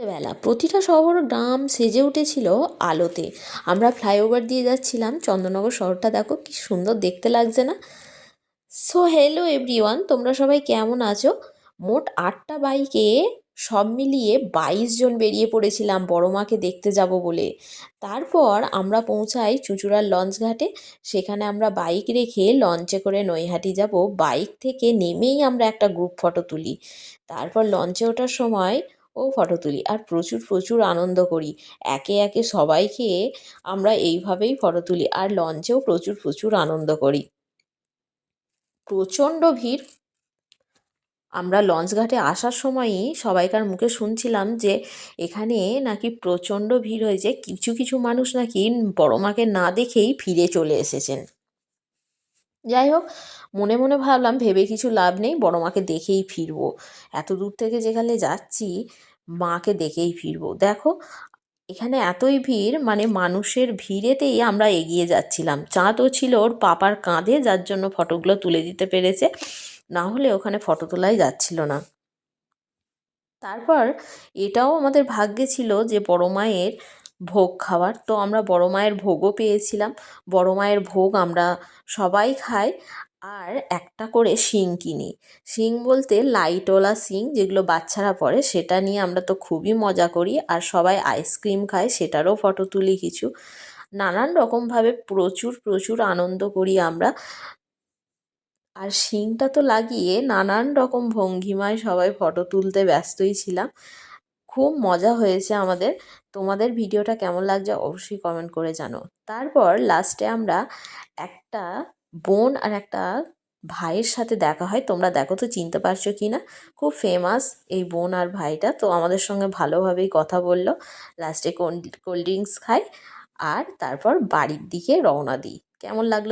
বেলা প্রতিটা শহর গ্রাম সেজে উঠেছিল আলোতে। আমরা ফ্লাইওভার দিয়ে যাচ্ছিলাম। চন্দননগর শহরটা দেখো কি সুন্দর দেখতে লাগছে না? সো হ্যালো এভরিওয়ান তোমরা সবাই কেমন আছো? মোট আটটা বাইকে সব মিলিয়ে বাইশ জন বেরিয়ে পড়েছিলাম বড় মাকে দেখতে যাব বলে। তারপর আমরা পৌঁছাই চুঁচুড়ার লঞ্চ ঘাটে। সেখানে আমরা বাইক রেখে লঞ্চে করে নৈহাটি যাব। বাইক থেকে নেমেই আমরা একটা গ্রুপ ফটো তুলি। তারপর লঞ্চে ওঠার সময় ও ফটো তুলি। আর প্রচুর প্রচুর আনন্দ করি। একে একে সবাইকে আমরা এইভাবেই ফটো তুলি। আর লঞ্চেও প্রচুর প্রচুর আনন্দ করি। প্রচণ্ড ভিড়। আমরা লঞ্চ ঘাটে আসার সময়ই সবাইকার মুখে শুনছিলাম যে এখানে নাকি প্রচণ্ড ভিড় হয়েছে। কিছু কিছু মানুষ নাকি বড়মাকে না দেখেই ফিরে চলে এসেছেন। যাই হোক, মনে মনে ভাবলাম ভেবে কিছু লাভ নেই, বড় মাকে দেখেই ফিরবো। এত দূর থেকে যেখানে যাচ্ছি, মাকে দেখেই ফিরবো। দেখো, এখানে এতই ভিড় মানে মানুষের ভিড়েতেই আমরা এগিয়ে যাচ্ছিলাম। চাঁদও ছিল ওর পাপার কাঁধে, যার জন্য ফটোগুলো তুলে দিতে পেরেছে। না হলে ওখানে ফটো তোলাই যাচ্ছিল না। তারপর এটাও আমাদের ভাগ্যে ছিল যে বড় মায়ের ভোগ খাওয়ার। তো আমরা বড় মায়ের ভোগও পেয়েছিলাম। বড় মায়ের ভোগ আমরা সবাই খাই। আর একটা করে শিং কিনি। শিং বলতে লাইটওয়ালা শিং যেগুলো বাচ্চারা পরে, সেটা নিয়ে আমরা তো খুবই মজা করি। আর সবাই আইসক্রিম খায়, সেটারও ফটো তুলি কিছু। নানান রকমভাবে প্রচুর প্রচুর আনন্দ করি আমরা। আর শিংটা তো লাগিয়ে নানান রকম ভঙ্গিমায় সবাই ফটো তুলতে ব্যস্তই ছিলাম। খুব মজা হয়েছে আমাদের। তোমাদের ভিডিওটা কেমন লাগছে অবশ্যই কমেন্ট করে জানো। তারপর লাস্টে আমরা একটা বোন আর একটা ভাইয়ের সাথে দেখা হয়। তোমরা দেখো তো, চিনতে পারছ কি না খুব ফেমাস এই বোন আর ভাইটা। তো আমাদের সঙ্গে ভালোভাবেই কথা বলল। লাস্টে কোল্ড ড্রিঙ্কস খাই আর তারপর বাড়ির দিকে রওনা দিই। কেমন লাগল